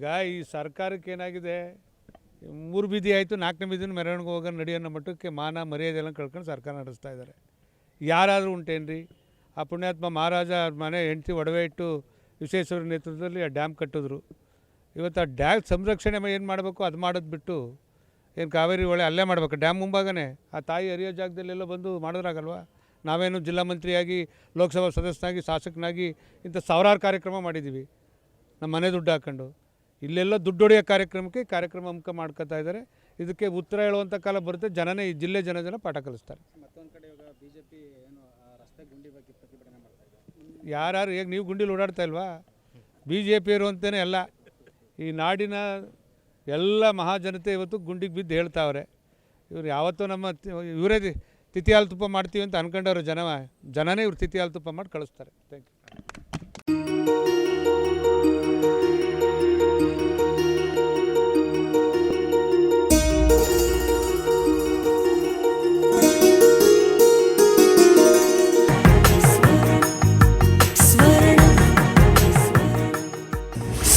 ಈಗ ಈ ಸರ್ಕಾರಕ್ಕೆ ಏನಾಗಿದೆ? ಮೂರು ಬೀದಿ ಆಯಿತು, ನಾಲ್ಕನೇ ಬೀದಿನ ಮೆರವಣಿಗೆ ಹೋಗೋ ನಡೆಯೋ ಮಟ್ಟಕ್ಕೆ ಮಾನ, ಮರ್ಯಾದೆ ಎಲ್ಲ ಕಳ್ಕೊಂಡು ಸರ್ಕಾರ ನಡೆಸ್ತಾ ಇದ್ದಾರೆ. ಯಾರಾದರೂ ಉಂಟೇನ್ರಿ ಆ ಪುಣ್ಯಾತ್ಮ ಮಹಾರಾಜ ಮನೆ ಹೆಂಡತಿ ಒಡವೆ ಇಟ್ಟು ವಿಶ್ವೇಶ್ವರ ನೇತೃತ್ವದಲ್ಲಿ ಆ ಡ್ಯಾಮ್ ಕಟ್ಟಿದ್ರು. ಇವತ್ತು ಆ ಡ್ಯಾಮ್ ಸಂರಕ್ಷಣೆ ಏನು ಮಾಡಬೇಕು? ಅದು ಮಾಡೋದು ಬಿಟ್ಟು ಏನು ಕಾವೇರಿ ಒಳೆ ಅಲ್ಲೇ ಮಾಡಬೇಕು? ಡ್ಯಾಮ್ ಮುಂಭಾಗನೇ? ಆ ತಾಯಿ ಹರಿಯೋ ಜಾಗದಲ್ಲೆಲ್ಲ ಬಂದು ಮಾಡಿದ್ರಾಗಲ್ವಾ ನಾವೇನು ಜಿಲ್ಲಾ ಮಂತ್ರಿಯಾಗಿ, ಲೋಕಸಭಾ ಸದಸ್ಯನಾಗಿ, ಶಾಸಕನಾಗಿ ಇಂಥ ಸಾವಿರಾರು ಕಾರ್ಯಕ್ರಮ ಮಾಡಿದ್ದೀವಿ. ನಮ್ಮ ಮನೆ ದುಡ್ಡು ಹಾಕೊಂಡು. ಇಲ್ಲೆಲ್ಲ ದುಡ್ಡು ಹೊಡೆಯೋ ಕಾರ್ಯಕ್ರಮಕ್ಕೆ ಕಾರ್ಯಕ್ರಮ ಅಂಕ ಮಾಡ್ಕೋತಾ ಇದ್ದಾರೆ. ಇದಕ್ಕೆ ಉತ್ತರ ಹೇಳುವಂಥ ಕಾಲ ಬರುತ್ತೆ. ಜನನೇ ಈ ಜಿಲ್ಲೆ ಜನ ಜನ ಪಾಠ ಕಲಿಸ್ತಾರೆ. ಮತ್ತೊಂದು ಕಡೆ ಇವಾಗ ಬಿಜೆಪಿ ಏನು ರಸ್ತೆ ಗುಂಡಿ ಬಗ್ಗೆ ಪ್ರತಿಭಟನೆ ಮಾಡ್ತಾ ಇದೆ ಯಾರು ಈಗ ನೀವು ಗುಂಡಿಲಿ ಓಡಾಡ್ತಾ ಇಲ್ವಾ? ಬಿ ಜೆ ಪಿ ಇರುವಂತೇನೆ ಎಲ್ಲ. ಈ ನಾಡಿನ ಎಲ್ಲ ಮಹಾಜನತೆ ಇವತ್ತು ಗುಂಡಿಗೆ ಬಿದ್ದು ಹೇಳ್ತಾವ್ರೆ. ಇವ್ರು ಯಾವತ್ತೂ ನಮ್ಮ ಇವರೇ ತಿಥಿ ಹಾಲು ತುಪ್ಪ ಮಾಡ್ತೀವಿ ಅಂತ ಅನ್ಕೊಂಡವ್ರು ಜನ ಜನನೇ ಇವ್ರು ತಿಥಿ ಹಾಲು ತುಪ್ಪ ಮಾಡಿ ಕಳಿಸ್ತಾರೆ. Thank you